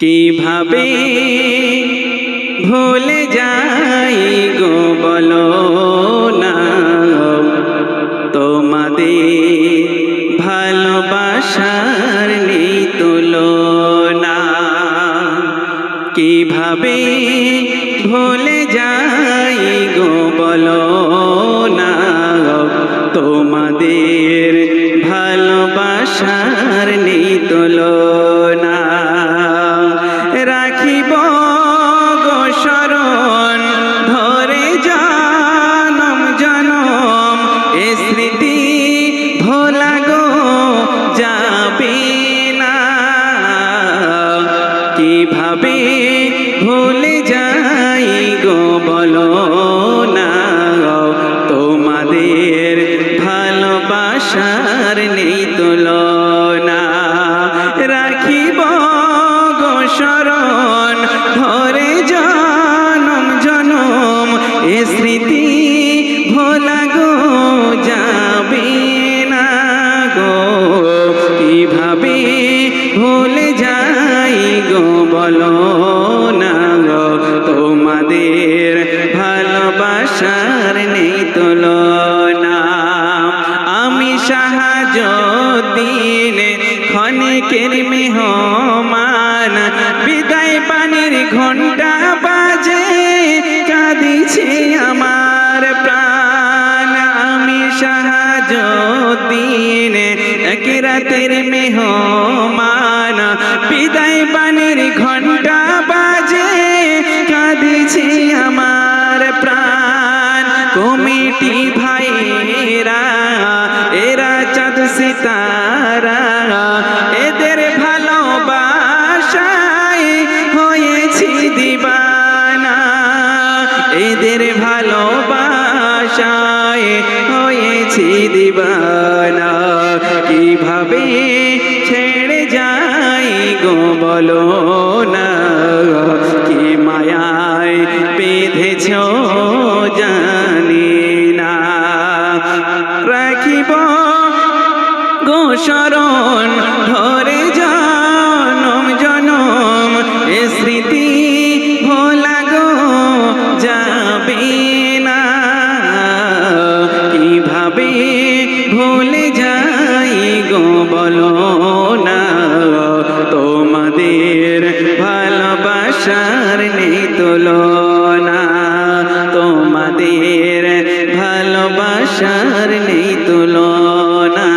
কীভাবে ভুলে যাই গো বলো না। তোমাদের ভালোবাসার নেই তুলনা। কীভাবে ভুলে যাই গো বলো না। তোমাদের ভালোবাসার নেই কীভাবে ভুলে যাই গো? ভালোবাসার নেই তুলনা। আমি সাহায্য দিন ক্ষণিকের মেহমান। বিদায় পানির ঘণ্টা বাজে, কাঁদিছে আমার প্রাণ। আমি সাহায্য দিন এক রাতের মেহমান। বিদায় পানির ঘণ্টা কমিটি ভাইরা এরা চাঁদ সিতারা, এদের ভালোবাসায় হয়েছি দিবানা। এদের ভালোবাসায় হয়েছি দিবানা। কীভাবে ছেড়ে যাই গো বলো না? কি মায়ায় বেঁধেছ জানি রাখিব গোসরণ ধরে জনম জনম। এ স্মৃতি ভোলা গো, যাবে না। কীভাবে ভুলে যাই গো, বলো না। তোমাদের ভালোবাসার নেই তোলো না তোমাদের ভালোবাসার নেই তুলনা।